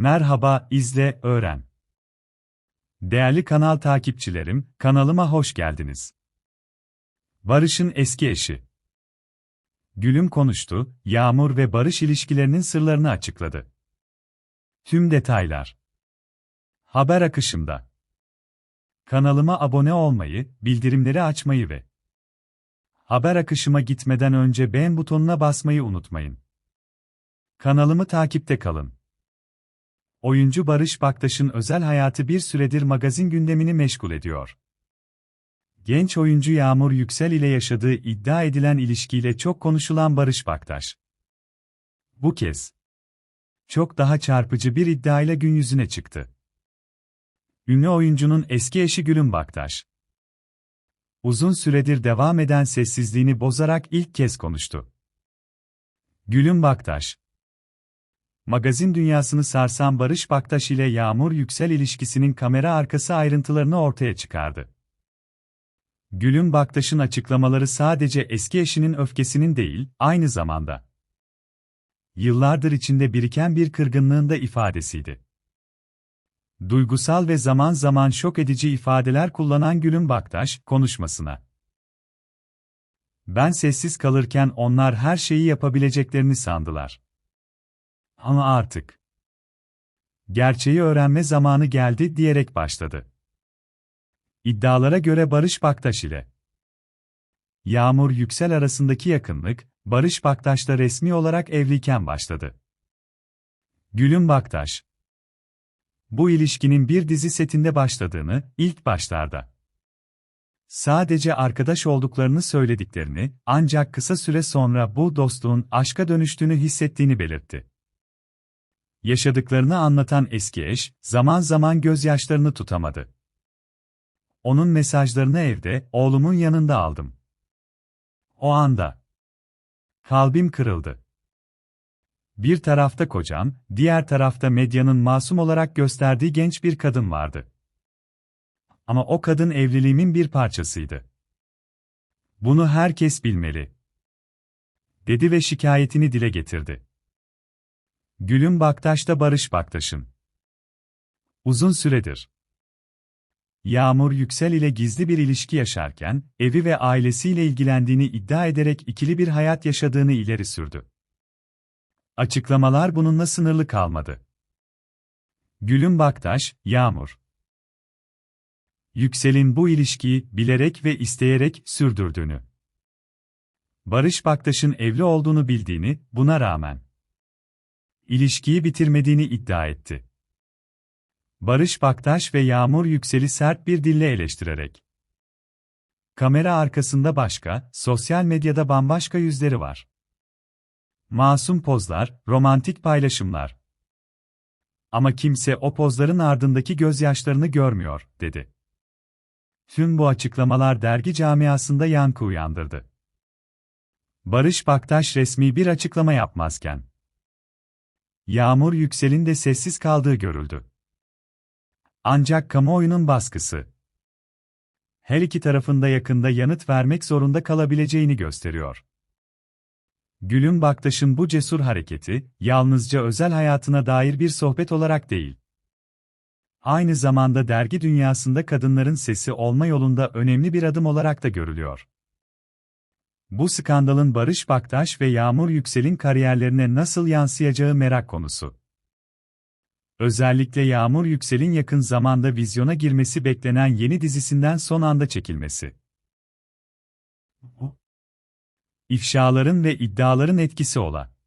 Merhaba, izle, öğren. Değerli kanal takipçilerim, kanalıma hoş geldiniz. Barış'ın eski eşi. Gülüm konuştu, Yağmur ve Barış ilişkilerinin sırlarını açıkladı. Tüm detaylar. Haber akışında. Kanalıma abone olmayı, bildirimleri açmayı ve haber akışıma gitmeden önce beğen butonuna basmayı unutmayın. Kanalımı takipte kalın. Oyuncu Barış Baktaş'ın özel hayatı bir süredir magazin gündemini meşgul ediyor. Genç oyuncu Yağmur Yüksel ile yaşadığı iddia edilen ilişkiyle çok konuşulan Barış Baktaş. Bu kez çok daha çarpıcı bir iddiayla gün yüzüne çıktı. Ünlü oyuncunun eski eşi Gülüm Baktaş. Uzun süredir devam eden sessizliğini bozarak ilk kez konuştu. Gülüm Baktaş Magazin dünyasını sarsan Barış Baktaş ile Yağmur Yüksel ilişkisinin kamera arkası ayrıntılarını ortaya çıkardı. Gülüm Baktaş'ın açıklamaları sadece eski eşinin öfkesinin değil, aynı zamanda yıllardır içinde biriken bir kırgınlığın da ifadesiydi. Duygusal ve zaman zaman şok edici ifadeler kullanan Gülüm Baktaş, konuşmasına. Ben sessiz kalırken onlar her şeyi yapabileceklerini sandılar. Ama artık gerçeği öğrenme zamanı geldi diyerek başladı. İddialara göre Barış Baktaş ile Yağmur Yüksel arasındaki yakınlık, Barış Baktaş'la resmi olarak evliyken başladı. Gülüm Baktaş Bu ilişkinin bir dizi setinde başladığını, ilk başlarda sadece arkadaş olduklarını söylediklerini, ancak kısa süre sonra bu dostluğun aşka dönüştüğünü hissettiğini belirtti. Yaşadıklarını anlatan eski eş, zaman zaman gözyaşlarını tutamadı. Onun mesajlarını evde, oğlumun yanında aldım. O anda. Kalbim kırıldı. Bir tarafta kocam, diğer tarafta medyanın masum olarak gösterdiği genç bir kadın vardı. Ama o kadın evliliğimin bir parçasıydı. Bunu herkes bilmeli. Dedi ve şikayetini dile getirdi. Gülüm Baktaş'ta Barış Baktaş'ın. Uzun süredir. Yağmur Yüksel ile gizli bir ilişki yaşarken, evi ve ailesiyle ilgilendiğini iddia ederek ikili bir hayat yaşadığını ileri sürdü. Açıklamalar bununla sınırlı kalmadı. Gülüm Baktaş, Yağmur. Yüksel'in bu ilişkiyi bilerek ve isteyerek sürdürdüğünü. Barış Baktaş'ın evli olduğunu bildiğini, buna rağmen ilişkiyi bitirmediğini iddia etti. Barış Baktaş ve Yağmur Yüksel'i sert bir dille eleştirerek. Kamera arkasında başka, sosyal medyada bambaşka yüzleri var. Masum pozlar, romantik paylaşımlar. Ama kimse o pozların ardındaki gözyaşlarını görmüyor, dedi. Tüm bu açıklamalar dergi camiasında yankı uyandırdı. Barış Baktaş resmi bir açıklama yapmazken, Yağmur Yüksel'in de sessiz kaldığı görüldü. Ancak kamuoyunun baskısı her iki tarafında yakında yanıt vermek zorunda kalabileceğini gösteriyor. Gülüm Baktaş'ın bu cesur hareketi, yalnızca özel hayatına dair bir sohbet olarak değil. Aynı zamanda dergi dünyasında kadınların sesi olma yolunda önemli bir adım olarak da görülüyor. Bu skandalın Barış Baktaş ve Yağmur Yüksel'in kariyerlerine nasıl yansıyacağı merak konusu. Özellikle Yağmur Yüksel'in yakın zamanda vizyona girmesi beklenen yeni dizisinden son anda çekilmesi. İfşaların ve iddiaların etkisi ola.